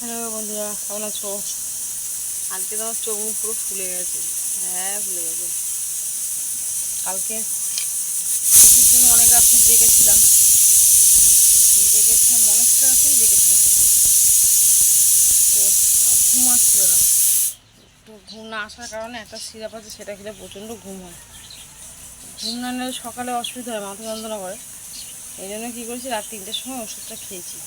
Hello বন্ধুরা, কেমন আছো? আজকে তো আমার চোখ মুখ পুরো ফুলে গেছে। হ্যাঁ ফুলে গেছে। কালকে জন্য অনেক রাত্রি জেগেছিলাম। জেগেছিলাম, অনেকটা রাতেই জেগেছিলাম। তো ঘুম আসছিল না। তো ঘুম না আসার কারণে একটা সিরাপ আছে, সেটা খেলে প্রচণ্ড ঘুম হয়। ঘুম না নিলে সকালে অসুবিধা হয়, মাথা যন্ত্রণা করে। এই জন্য কী করেছি, রাত তিনটের সময় ওষুধটা খেয়েছি।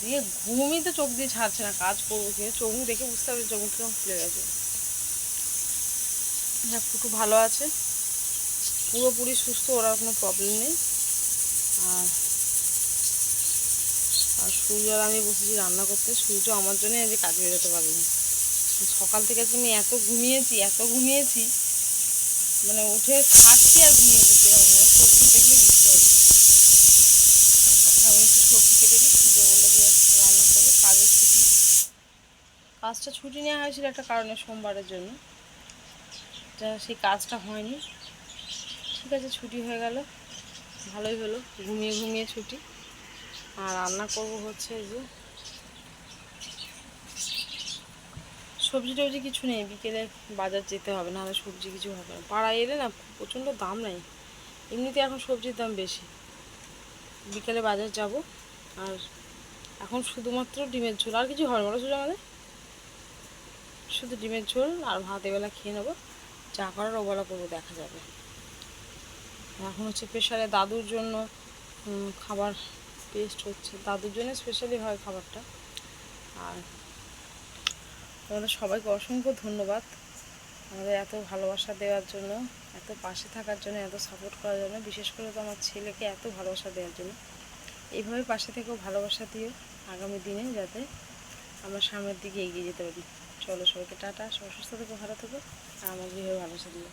দিয়ে ঘুমই তো চোখ দিয়ে ছাড়ছে না, কাজ করব কি চোখ দেখে বুঝতে হবে চোখ কীরকম ফুলে গেছে। যাক ফুটু ভালো আছে। পুরোপুরি সুস্থ, ওরা কোনো প্রবলেম নেই। আর আর সূর্য আর আমি বসেছি রান্না করতে। সূর্য আমার জন্য আজ কাজে বেরোতে পারিনি। সকাল থেকে আজকে আমি এত ঘুমিয়েছি এত ঘুমিয়েছি। মানে উঠে খাচ্ছি আর ঘুমিয়ে গেছি এরকম হয়। চোখ মুখ দেখলে বুঝতে পারবি আমি একটু সবজি কেটে দিই সূর্য বলে দিয়ে রান্না করব কাজের ছুটি কাজটা ছুটি নেওয়া হয়েছিল একটা কারণে সোমবারের জন্য। যা সেই কাজটা হয়নি। ঠিক আছে, ছুটি হয়ে গেল। ভালোই হলো, ঘুমিয়ে ঘুমিয়ে ছুটি। আর রান্না করব হচ্ছে যে সবজি টবজি কিছু নেই, বিকেলে বাজার যেতে হবে, নাহলে সবজি কিছু হবে না। পাড়ায় এলে না প্রচণ্ড দাম নেই। এমনিতে এখন সবজির দাম বেশি। বিকেলে বাজার যাব। আর এখন শুধুমাত্র ডিমের ঝোল। আর কিছু হবে বলো শুধু আমাদের শুধু ডিমের ঝোল আর ভাত এবেলা খেয়ে নেব। যা করার ওবেলা করব, দেখা যাবে। এখন হচ্ছে প্রেশারে দাদুর জন্য খাবার পেস্ট হচ্ছে। দাদুর জন্য স্পেশালি হয় খাবারটা। আর তোমাদের সবাইকে অসংখ্য ধন্যবাদ আমাদের এত ভালোবাসা দেওয়ার জন্য, এত পাশে থাকার জন্য, এত সাপোর্ট করার জন্য। বিশেষ করে তো আমার ছেলেকে এত ভালোবাসা দেওয়ার জন্য। এইভাবে পাশে থেকেও ভালোবাসা দিও আগামী দিনে যাতে আমরা সামনের দিকে এগিয়ে যেতে পারি। চলো সবাইকে টাটা সবাই সুস্থ থেকো ভালো থেকো আমার গৃহ ভালো দিও